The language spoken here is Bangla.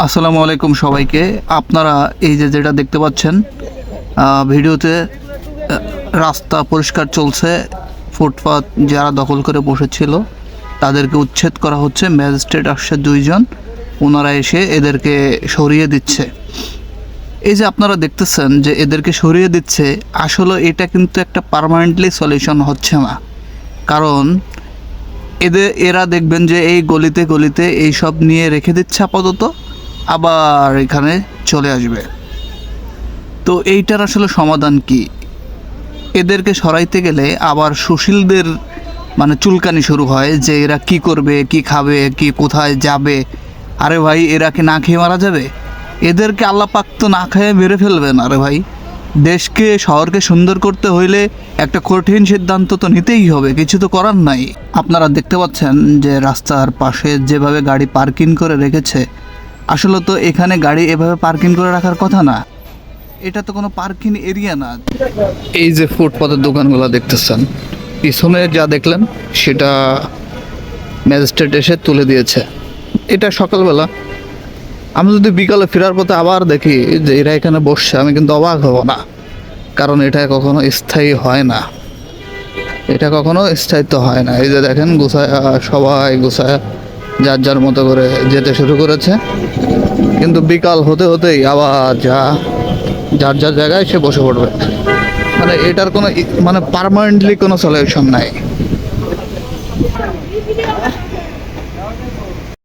আসসালামু আলাইকুম সবাইকে। আপনারা এই যে যেটা দেখতে পাচ্ছেন ভিডিওতে রাস্তা পরিষ্কার চলছে। ফুটপাত যারা দখল করে বসেছিল, তাদেরকে উচ্ছেদ করা হচ্ছে। ম্যাজিস্ট্রেট আসছে দুইজন, ওনারা এসে এদেরকে সরিয়ে দিচ্ছে। এই যে আপনারা দেখতেছেন যে এদেরকে সরিয়ে দিচ্ছে, আসলে এটা কিন্তু একটা পার্মানেন্টলি সলিউশন হচ্ছে না। কারণ এদের এরা দেখবেন যে এই গলিতে গলিতে এই সব নিয়ে রেখে দিচ্ছে আপাতত। আবার এখানে চলে আসবে। তো এইটার আসলে সমাধান কি? এদেরকে সরাইতে গেলে আবার সুশীলদের মানে চুলকানি শুরু হয় যে এরা কি করবে, কি খাবে, কি কোথায় যাবে? আরে ভাই, এরা কি না খেয়ে মারা যাবে? এদেরকে আল্লাপাক তো না খেয়ে মেরে ফেলবেন আরে ভাই। দেশকে, শহরকে সুন্দর করতে হইলে একটা কঠিন সিদ্ধান্ত তো নিতেই হবে, কিছু তো করার নাই। আপনারা দেখতে পাচ্ছেন যে রাস্তার পাশে যেভাবে গাড়ি পার্কিং করে রেখেছে আসলে তো এখানে গাড়ি এভাবে পার্কিং করে রাখার কথা না। এটা তো কোনো পার্কিং এরিয়া না। এই যে ফুটপাতের দোকানগুলো দেখতেছেন, পিছনে যা দেখলেন, সেটা ম্যাজিস্ট্রেট এসে তুলে দিয়েছে। এটা সকালবেলা। আমি যদি বিকালে ফেরার পথে আবার দেখি যে এরা এখানে বসছে, আমি কিন্তু অবাক হব না। কারণ এটা কখনো স্থায়ী হয় না। এটা কখনো স্থায়িত্ব হয় না। এই যে দেখেন, গুছায় সবাই গুছায় যার যার মতো করে যেতে শুরু করেছে। কিন্তু বিকাল হতে হতেই আবার যা, যার যার জায়গায় সে বসে পড়বে। মানে এটার কোনো মানে পারমানেন্টলি কোনো সলিউশন নাই।